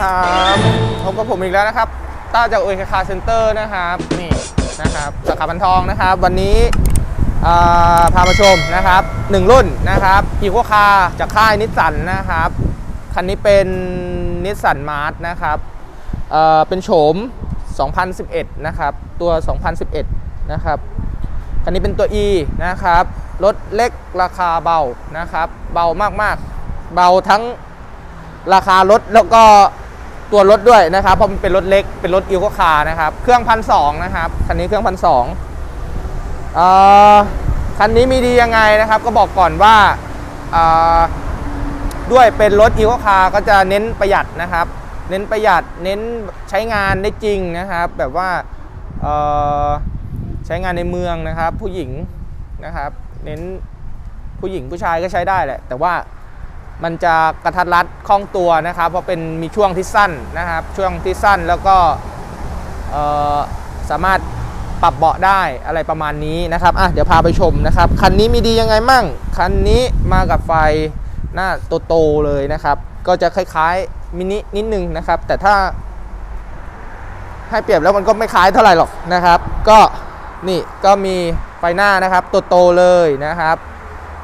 ครับพบกับผมอีกแล้วนะครับต้าจากโอเคคาเซ็นเตอร์นะครับนี่นะครับสาขาบันทองนะครับ วันนี้พามาชมนะครับหนึ่งรุ่นนะครับอีโคคาจากค่ายนิสสันนะครับคันนี้เป็นนิสสันมาร์ทนะครับเอ่อเป็นโฉม 2011 นะครับ ตัว 2011 นะครับคันนี้เป็นตัว E นะครับรถเล็กราคาเบานะครับ เบามากๆ เบาทั้งราคารถแล้วก็ ตัวรถด้วยนะครับเพราะมันเป็นรถเล็กเป็นรถอีโคคาร์นะครับ เครื่องพันสองนะครับคันนี้เครื่องพันสองคันนี้มีดียังไงนะครับ ก็บอกก่อนว่าอ่อด้วยเป็นรถอีโคคาร์ก็จะเน้นประหยัดนะครับ เน้นประหยัดเน้นใช้งานได้จริงนะครับ แบบว่าเออใช้งานในเมืองนะครับ ผู้หญิงนะครับ เน้นผู้หญิงผู้ชายก็ใช้ได้แหละ แต่ว่า มันจะกระทัดรัดคล่องตัวนะครับ เพราะเป็นมีช่วงที่สั้นนะครับ ช่วงที่สั้นแล้วก็สามารถปรับเบาะได้อะไรประมาณนี้นะครับอะเดี๋ยวพาไปชมนะครับ คันนี้มีดียังไงมั่ง คันนี้มากับไฟหน้าโตๆเลยนะครับ ก็จะคล้ายๆมินินิดนึงนะครับ แต่ถ้าให้เปรียบแล้วมันก็ไม่คล้ายเท่าไหร่หรอกนะครับ ก็นี่ก็มีไฟหน้านะครับตัวโตเลยนะครับ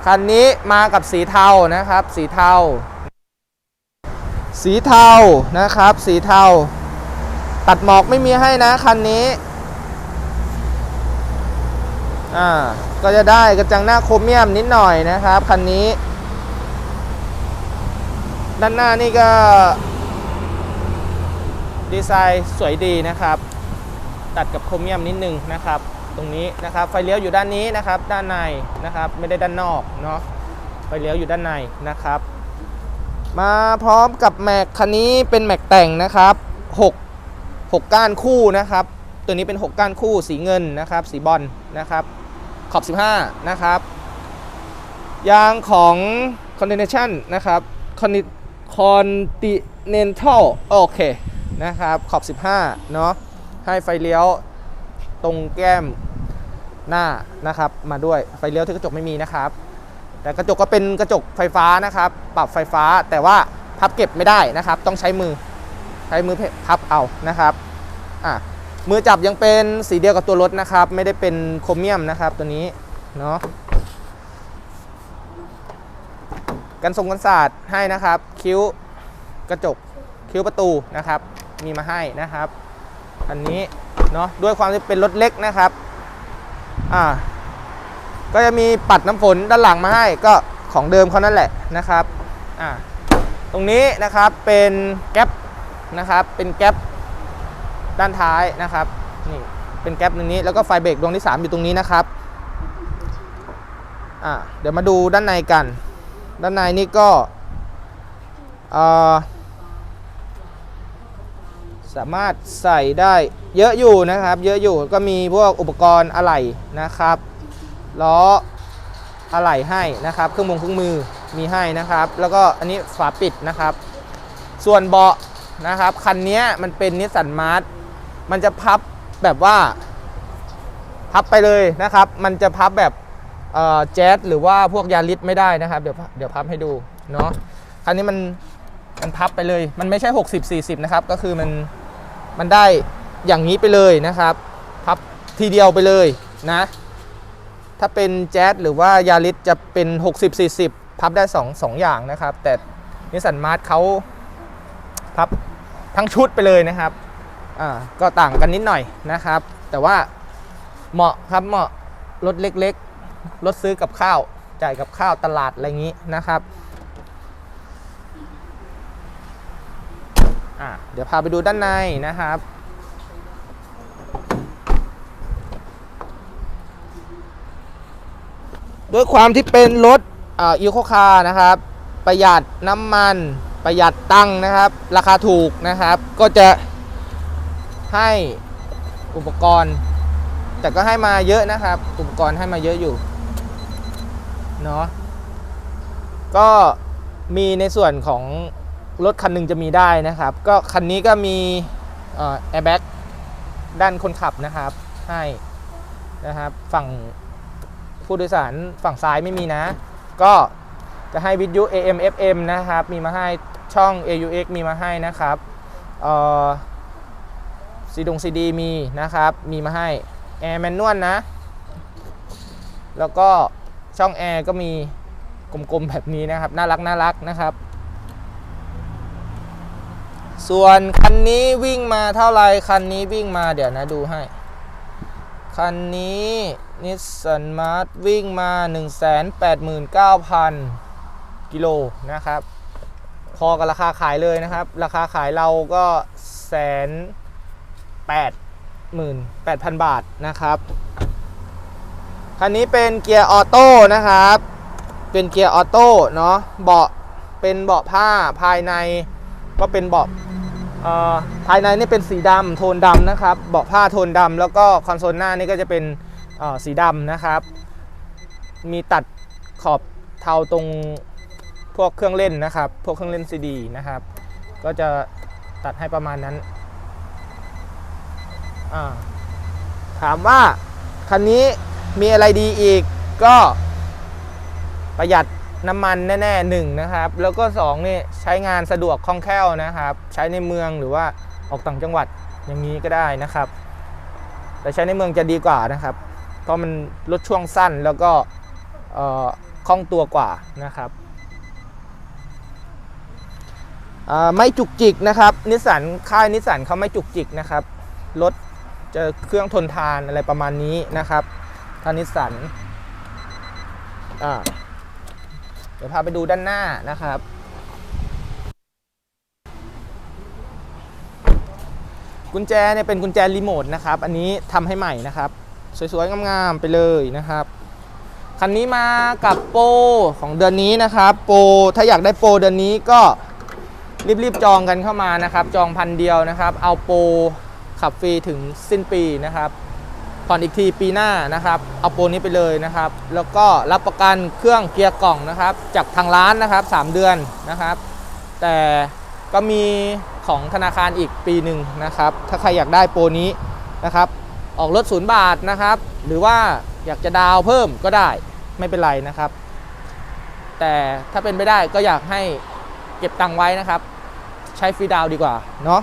คันนี้มากับสีเทานะครับ สีเทา สีเทานะครับ สีเทา ตัดหมอกไม่มีให้นะคันนี้อ่าก็จะได้กระจังหน้าโครเมียมนิดหน่อยนะครับคันนี้ ด้านหน้านี่ก็ ดีไซน์สวยดีนะครับ ตัดกับโครเมียมนิดนึงนะครับ ตรงนี้นะครับไฟเลี้ยวอยู่ด้านนี้นะครับด้านในนะครับไม่ได้ด้านนอกเนาะไฟเลี้ยวอยู่ด้านในนะครับ มาพร้อมกับแม็กคันนี้เป็นแม็กแต่งนะครับ6 6ก้านคู่นะครับตัวนี้เป็น 6 ก้านคู่สีเงินนะครับสีบอลนะครับขอบ 15 นะครับ ยางของ Continental นะครับ Continental โอเคนะครับขอบ 15 เนาะให้ไฟเลี้ยว ตรงแก้มหน้านะครับ มาด้วยไฟเลี้ยวที่กระจกไม่มีนะครับ แต่กระจกก็เป็นกระจกไฟฟ้านะครับ ปรับไฟฟ้าแต่ว่าพับเก็บไม่ได้นะครับ ต้องใช้มือใช้มือพับเอานะครับอะมือจับยังเป็นสีเดียวกับตัวรถนะครับ ไม่ได้เป็นโครเมียมนะครับตัวนี้เนาะกันทรงกันศาสตร์ให้นะครับ คิ้วกระจกคิ้วประตูนะครับ มีมาให้นะครับ อันนี้ เนาะด้วยความที่เป็นรถเล็กนะครับอ่าก็จะมีปัดน้ำฝนด้านหลังมาให้ก็ของเดิมเขานั่นแหละนะครับอ่าตรงนี้นะครับเป็นแก๊ปนะครับเป็นแก๊ปด้านท้ายนะครับนี่เป็นแก๊ปตรงนี้แล้วก็ไฟเบรกดวงที่ 3 อยู่ตรงนี้นะครับอ่าเดี๋ยวมาดูด้านในกัน ด้านในนี่ก็เอ่อ สามารถใส่ได้เยอะอยู่นะครับ เยอะอยู่ก็มีพวกอุปกรณ์อะไหล่นะครับล้ออะไหล่ให้นะครับ เครื่องมือเครื่องมือมีให้นะครับ แล้วก็อันนี้ฝาปิดนะครับ ส่วนเบาะนะครับคันนี้มันเป็นนิสสันมาร์ทมันจะพับแบบว่า พับไปเลยนะครับ มันจะพับแบบแจ๊สหรือว่าพวกยาริสไม่ได้นะครับ เดี๋ยวเดี๋ยวพับให้ดูเนาะคันนี้มันมันพับไปเลย มันไม่ใช่ 60 40 นะครับ ก็คือมัน มันได้อย่างนี้ไปเลยนะครับพับทีเดียวไปเลยนะ ถ้าเป็นแจ๊สหรือว่ายาริสจะเป็น 60 40 พับได้ 2 2 อย่างนะครับ แต่นิสสันมาร์ทเขาพับทั้งชุดไปเลยนะครับอ่าก็ต่างกันนิดหน่อยนะครับ แต่ว่าเหมาะครับเหมาะรถเล็กๆรถซื้อกับข้าวจ่ายกับข้าวตลาดอะไรอย่างนี้นะครับ อะเดี๋ยวพาไปดูด้านในนะครับ ด้วยความที่เป็นรถอีโคคาร์นะครับ ประหยัดน้ำมัน ประหยัดตังค์นะครับ ราคาถูกนะครับ ก็จะให้อุปกรณ์ แต่ก็ให้มาเยอะนะครับ อุปกรณ์ให้มาเยอะอยู่เนาะก็มีในส่วนของ รถคันหนึ่งจะมีได้นะครับ ก็คันนี้ก็มีแอร์แบ็กด้านคนขับนะครับ ให้นะครับฝั่งผู้โดยสารฝั่งซ้ายไม่มีนะ ก็จะให้วิทยุ AM FM นะครับ มีมาให้ช่อง AUX มีมาให้นะครับซีดงซีดีมีนะครับ มีมาให้แอร์แมนนวลนะ แล้วก็ช่องแอร์ก็มีกลมๆแบบนี้นะครับ น่ารักน่ารักนะครับ ส่วนคันนี้วิ่งมาเท่าไรคันนี้วิ่งมาเดี๋ยวนะดูให้ คันนี้นิสสันมาร์ทวิ่งมา 189,000 กิโลนะครับ พอกับราคาขายเลยนะครับ ราคาขายเราก็แสนแปดหมื่นแปดพันบาทนะครับ คันนี้เป็นเกียร์ออโต้นะครับ เป็นเกียร์ออโต้เนาะเบาะเป็นเบาะผ้าภายในก็เป็นเบาะ ภายในนี่เป็นสีดำโทนดำนะครับ เบาะผ้าโทนดำแล้วก็คอนโซลหน้านี่ก็จะเป็นสีดำนะครับ มีตัดขอบเทาตรงพวกเครื่องเล่นนะครับ พวกเครื่องเล่นซีดีนะครับ ก็จะตัดให้ประมาณนั้นาถามว่าคันนี้มีอะไรดีอีกก็ประหยัด น้ำมันแน่ๆหนึ่งนะครับ แล้วก็สองนี่ใช้งานสะดวกคล่องแคล่วนะครับ ใช้ในเมืองหรือว่าออกต่างจังหวัดอย่างนี้ก็ได้นะครับ แต่ใช้ในเมืองจะดีกว่านะครับ เพราะมันลดช่วงสั้นแล้วก็เออคล่องตัวกว่านะครับไม่จุกจิกนะครับนิสสันค่ายนิสสันเขาไม่จุกจิกนะครับรถจะเครื่องทนทานอะไรประมาณนี้นะครับทานิสสันอ่า ดี๋ยวพาไปดูด้านหน้านะครับ กุญแจเนี่ยเป็นกุญแจรีโมทนะครับ อันนี้ทำให้ใหม่นะครับ สวยๆ งามๆ ไปเลยนะครับคันนี้มากับโปรของเดือนนี้นะครับ โปรถ้าอยากได้โปรเดือนนี้ก็รีบๆจองกันเข้ามานะครับ จองพันเดียวนะครับ เอาโปรขับฟรีถึงสิ้นปีนะครับ ผ่อนอีกทีปีหน้านะครับ เอาโปรนี้ไปเลยนะครับ แล้วก็รับประกันเครื่องเกียร์กล่องนะครับ จากทางร้านนะครับ 3 เดือนนะครับ แต่ก็มีของธนาคารอีกปีหนึ่งนะครับ ถ้าใครอยากได้โปรนี้นะครับ ออกรถศูนย์บาทนะครับ หรือว่าอยากจะดาวเพิ่มก็ได้ไม่เป็นไรนะครับ แต่ถ้าเป็นไม่ได้ก็อยากให้เก็บตังค์ไว้นะครับ ใช้ฟรีดาวดีกว่าเนาะ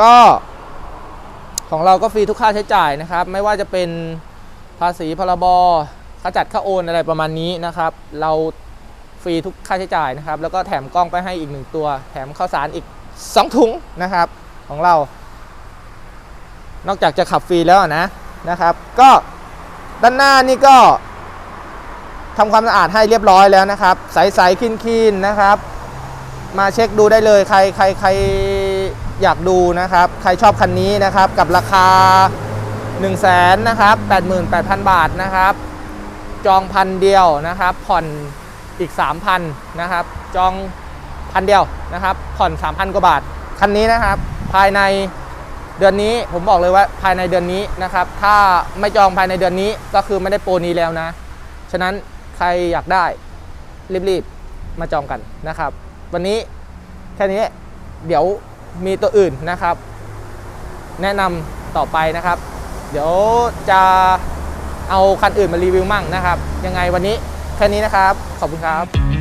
ก็ ของเราก็ฟรีทุกค่าใช้จ่ายนะครับ ไม่ว่าจะเป็นภาษีพรบค่าจัดค่าโอนอะไรประมาณนี้นะครับ เราฟรีทุกค่าใช้จ่ายนะครับ แล้วก็แถมกล้องไปให้อีกหนึ่งตัว แถมข้าวสารอีก 2 ถุงนะครับ ของเรา นอกจากจะขับฟรีแล้วนะนะครับ ก็ด้านหน้านี่ก็ทำความสะอาดให้เรียบร้อยแล้วนะครับ ใสๆคินๆนะครับ มาเช็คดูได้เลยใครใครใคร อยากดูนะครับ ใครชอบคันนี้นะครับกับราคา 1 0 0 0 0แสนนะครับ88,000 บาทนะครับ จองพันเดียวนะครับ ผ่อนอีก 3,000นะครับ จองพันเดียวนะครับ ผ่อน 3,000 กว่าบาท คันนี้นะครับ ภายในเดือนนี้ผมบอกเลยว่าภายในเดือนนี้นะครับ ถ้าไม่จองภายในเดือนนี้ก็คือไม่ได้โปรนี้แล้วนะ ฉะนั้นใครอยากได้รีบๆมาจองกันนะครับ วันนี้แค่นี้เดี๋ยว มีตัวอื่นนะครับ แนะนำต่อไปนะครับ เดี๋ยวจะเอาคันอื่นมารีวิวมั่งนะครับ ยังไงวันนี้แค่นี้นะครับ ขอบคุณครับ